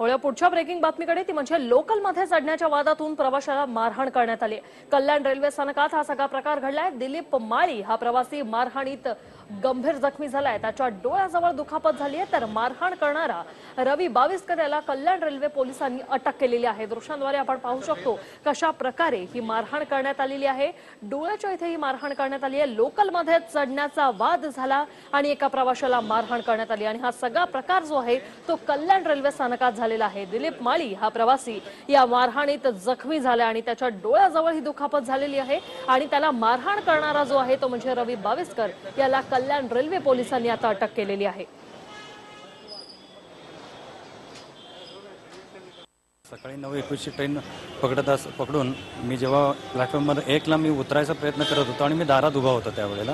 वळूया पुढच्या ब्रेकिंग बातमीकडे ती म्हणजे लोकलमध्ये चढण्याच्या वादातून प्रवाशाला मारहाण करण्यात आली. कल्याण रेल्वे स्थानकात हा सगळा प्रकार घडलाय. दिलीप माळी हा प्रवासी मारहाणीत गंभीर जखमी झालाय. त्याच्या डोळ्याजवळ दुखापत झाली आहे. तर मारहाण करणारा रवी बाविस्कर याला कल्याण रेल्वे पोलिसांनी अटक केलेली आहे. दृश्यांद्वारे आपण पाहू शकतो कशा प्रकारे ही मारहाण करण्यात आलेली आहे. डोळ्याच्या इथे ही मारहाण करण्यात आली आहे. लोकलमध्ये चढण्याचा वाद झाला आणि एका प्रवाशाला मारहाण करण्यात आली. आणि हा सगळा प्रकार जो आहे तो कल्याण रेल्वे स्थानकात झालेला आहे. दिलीप माळी हा प्रवासी या मारहाणीत जखमी झाला आणि त्याच्या डोळ्याजवळ ही दुखापत झालेली आहे. आणि त्याला मारहाण करणारा जो आहे तो म्हणजे रवी बावेसकर. याला कल्याण रेल्वे पोलिसांनी आता अटक केलेली आहे. सकाळी नऊ एकवीसची ट्रेन पकडत अस पकडून मी जेव्हा प्लॅटफॉर्मवर एकला मी उतरायचा प्रयत्न करत होतो आणि मी दारात उभा होतो त्यावेळेला.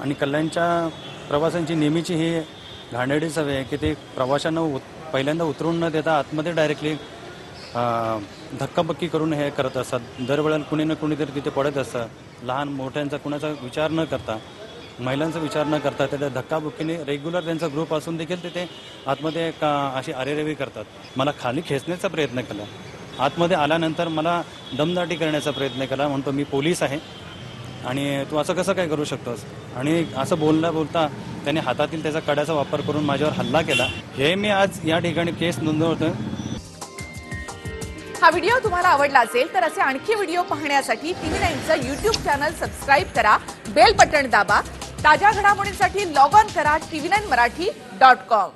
आणि कल्याणच्या प्रवाशांची नेहमीची ही घाणेरडी सवय आहे की ते प्रवाशांना उत पहिल्यांदा उतरून न देता आतमध्ये डायरेक्टली धक्काबक्की करून हे करत असतात. दरवेळेला कुणी ना कुणीतरी तिथे पडत असतं. लहान मोठ्यांचा कुणाचा विचार न करता महिलांचा विचार न करता त्या धक्काबुक्कीने रेग्युलर त्यांचा ग्रुप असून देखील तिथे आतमध्ये एक, अं, अशी अरेरेवी करतात. मला खाली खेचण्याचा प्रयत्न केला. आतमध्ये आल्यानंतर मला दमदाटी करण्याचा प्रयत्न केला. म्हणतो मी पोलीस आहे. आणि तू असं कसं काय करू शकतोस? आणि असं बोलता बोलता त्याने हातातील त्याचा कड्याचा वापर करून माझ्यावर हल्ला केला. हे मी आज या ठिकाणी केस नोंदवतोय. हा व्हिडिओ तुम्हाला आवडला असेल तर असे आणखी व्हिडिओ पाहण्यासाठी टीव्ही नाईनचं युट्यूब चॅनल सबस्क्राईब करा बेल बटण दाबा ताज्या घडामोडींसाठी लॉग ऑन करा TV nine Marathi dot com.